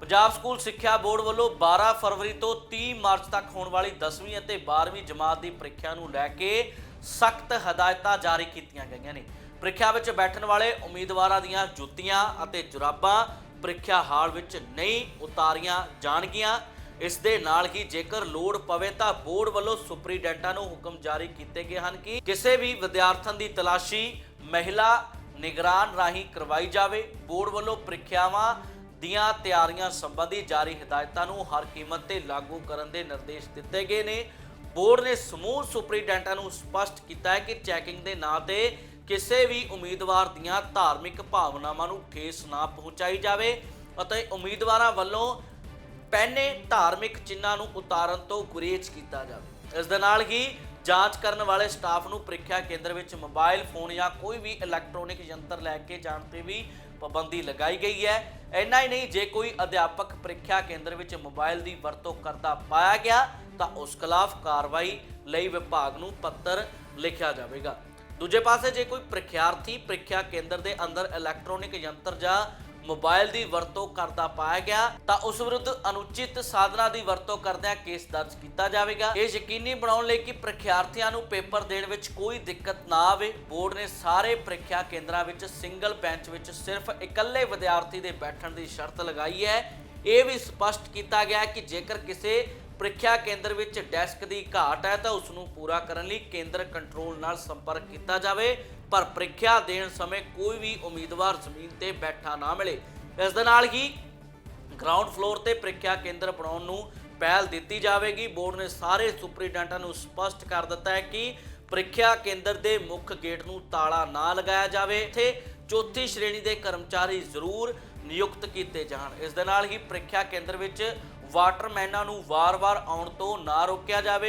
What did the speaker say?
Punjab school ਸਿੱਖਿਆ board ਵੱਲੋਂ 12 ਫਰਵਰੀ ਤੋਂ 30 ਮਾਰਚ ਤੱਕ ਹੋਣ ਵਾਲੀ 10ਵੀਂ ਅਤੇ 12ਵੀਂ ਜਮਾਤ ਦੀ ਪ੍ਰੀਖਿਆ ਨੂੰ ਲੈ ਕੇ ਸਖਤ ਹਦਾਇਤਾਂ ਜਾਰੀ ਕੀਤੀਆਂ ਗਈਆਂ ਨੇ। ਪ੍ਰੀਖਿਆ ਵਿੱਚ ਬੈਠਣ ਵਾਲੇ ਉਮੀਦਵਾਰਾਂ ਦੀਆਂ ਜੁੱਤੀਆਂ ਅਤੇ ਜੁਰਾਬਾਂ ਪ੍ਰੀਖਿਆ ਹਾਲ ਵਿੱਚ ਨਹੀਂ ਉਤਾਰੀਆਂ ਜਾਣਗੀਆਂ। ਇਸ ਦੇ ਨਾਲ ਹੀ ਜੇਕਰ ਲੋੜ ਪਵੇ ਤਾਂ ਬੋਰਡ ਵੱਲੋਂ ਸੁਪਰੀਡੈਂਟਾਂ ਨੂੰ ਹੁਕਮ ਜਾਰੀ ਕੀਤੇ ਗਏ ਹਨ ਕਿ ਕਿਸੇ ਵੀ ਵਿਦਿਆਰਥਣ ਦੀ ਤਲਾਸ਼ੀ ਮਹਿਲਾ ਨਿਗਰਾਨ ਰਾਹੀਂ ਕਰਵਾਈ ਜਾਵੇ। ਬੋਰਡ ਵੱਲੋਂ ਪ੍ਰੀਖਿਆਵਾਂ ਦੀਆਂ ਤਿਆਰੀਆਂ ਸੰਬੰਧੀ ਜਾਰੀ ਹਦਾਇਤਾਂ ਨੂੰ ਹਰ ਕੀਮਤ ਤੇ ਲਾਗੂ ਕਰਨ ਦੇ ਨਿਰਦੇਸ਼ ਦਿੱਤੇ ਗਏ ਨੇ। ਬੋਰਡ ਨੇ ਸਮੂਹ ਸੁਪਰੀਡੈਂਟਾਂ ਨੂੰ ਸਪਸ਼ਟ ਕੀਤਾ ਹੈ ਕਿ ਚੈਕਿੰਗ ਦੇ ਨਾਂ ਤੇ ਕਿਸੇ ਵੀ ਉਮੀਦਵਾਰ ਦੀਆਂ ਧਾਰਮਿਕ ਭਾਵਨਾਵਾਂ ਨੂੰ ਠੇਸ ਨਾ ਪਹੁੰਚਾਈ ਜਾਵੇ ਅਤੇ ਉਮੀਦਵਾਰਾਂ ਵੱਲੋਂ ਪਹਿਨੇ ਧਾਰਮਿਕ ਚਿੰਨ੍ਹਾਂ ਨੂੰ ਉਤਾਰਨ ਤੋਂ ਗੁਰੇਜ਼ ਕੀਤਾ ਜਾਵੇ। ਇਸ ਦੇ ਨਾਲ ਹੀ ਜਾਂਚ ਕਰਨ ਵਾਲੇ ਸਟਾਫ ਨੂੰ ਪ੍ਰੀਖਿਆ ਕੇਂਦਰ ਵਿੱਚ ਮੋਬਾਈਲ ਫੋਨ ਜਾਂ ਕੋਈ ਵੀ ਇਲੈਕਟ੍ਰੋਨਿਕ ਯੰਤਰ ਲੈ ਕੇ ਜਾਣ ਤੇ ਵੀ ਪਾਬੰਦੀ ਲਗਾਈ ਗਈ ਹੈ। ਇੰਨਾ ਹੀ ਨਹੀਂ, ਜੇ ਕੋਈ ਅਧਿਆਪਕ ਪ੍ਰੀਖਿਆ ਕੇਂਦਰ ਵਿੱਚ ਮੋਬਾਈਲ ਦੀ ਵਰਤੋਂ ਕਰਦਾ ਪਾਇਆ ਗਿਆ, ਤਾਂ ਉਸ ਖਿਲਾਫ ਕਾਰਵਾਈ ਲਈ ਵਿਭਾਗ ਨੂੰ ਪੱਤਰ ਲਿਖਿਆ ਜਾਵੇਗਾ। ਦੂਜੇ ਪਾਸੇ, ਜੇ ਕੋਈ ਪ੍ਰੀਖਿਆਰਥੀ ਪ੍ਰੀਖਿਆ ਕੇਂਦਰ ਦੇ ਅੰਦਰ ਇਲੈਕਟ੍ਰੋਨਿਕ ਯੰਤਰ ਜਾਂ ਮੋਬਾਈਲ ਦੀ ਵਰਤੋਂ ਕਰਦਾ ਪਾਇਆ ਗਿਆ ਤਾਂ ਉਸ ਵਿਰੁੱਧ ਅਨੁਚਿਤ ਸਾਧਨਾ ਦੀ ਵਰਤੋਂ ਕਰਦਿਆਂ ਕੇਸ ਦਰਜ ਕੀਤਾ ਜਾਵੇਗਾ। ਇਹ ਯਕੀਨੀ ਬਣਾਉਣ ਲਈ ਕਿ ਪ੍ਰੀਖਿਆਰਥੀਆਂ ਨੂੰ ਪੇਪਰ ਦੇਣ ਵਿੱਚ ਕੋਈ ਦਿੱਕਤ ਨਾ ਆਵੇ। ਬੋਰਡ ਨੇ ਸਾਰੇ ਪ੍ਰੀਖਿਆ ਕੇਂਦਰਾਂ ਵਿੱਚ ਸਿੰਗਲ ਬੈਂਚ ਵਿੱਚ ਸਿਰਫ ਇਕੱਲੇ ਵਿਦਿਆਰਥੀ ਦੇ ਬੈਠਣ ਦੀ ਸ਼ਰਤ ਲਗਾਈ ਹੈ। ਇਹ ਵੀ ਸਪਸ਼ਟ ਕੀਤਾ ਗਿਆ ਕਿ ਜੇਕਰ ਕਿਸੇ ਪ੍ਰੀਖਿਆ ਕੇਂਦਰ ਵਿੱਚ ਡੈਸਕ ਦੀ ਘਾਟ ਹੈ ਤਾਂ ਉਸ ਨੂੰ ਪੂਰਾ ਕਰਨ ਲਈ ਕੇਂਦਰ ਕੰਟਰੋਲ ਨਾਲ ਸੰਪਰਕ ਕੀਤਾ ਜਾਵੇ। ਪਰ ਪ੍ਰੀਖਿਆ ਦੇਣ ਸਮੇਂ ਕੋਈ ਵੀ ਉਮੀਦਵਾਰ ਜ਼ਮੀਨ ਤੇ ਬੈਠਾ ਨਾ ਮਿਲੇ। ਇਸ ਦੇ ਨਾਲ ਹੀ ਗਰਾਊਂਡ ਫਲੋਰ ਤੇ ਪ੍ਰੀਖਿਆ ਕੇਂਦਰ ਬਣਾਉਣ ਨੂੰ ਪਹਿਲ ਦਿੱਤੀ ਜਾਵੇਗੀ। ਬੋਰਡ ਨੇ ਸਾਰੇ ਸੁਪਰੀਡੈਂਟਾਂ ਨੂੰ ਸਪਸ਼ਟ ਕਰ ਦਿੱਤਾ ਹੈ ਕਿ ਪ੍ਰੀਖਿਆ ਕੇਂਦਰ ਦੇ ਮੁੱਖ ਗੇਟ ਨੂੰ ਤਾਲਾ ਨਾ ਲਗਾਇਆ ਜਾਵੇ। ਇੱਥੇ ਚੌਥੀ ਸ਼੍ਰੇਣੀ ਦੇ ਕਰਮਚਾਰੀ ਜ਼ਰੂਰ ਨਿਯੁਕਤ ਕੀਤੇ ਜਾਣ। ਇਸ ਦੇ ਨਾਲ ਹੀ ਪ੍ਰੀਖਿਆ ਕੇਂਦਰ ਵਿੱਚ ਵਾਟਰਮੈਨਾਂ ਨੂੰ ਵਾਰ-ਵਾਰ ਆਉਣ ਤੋਂ ਨਾ ਰੋਕਿਆ ਜਾਵੇ।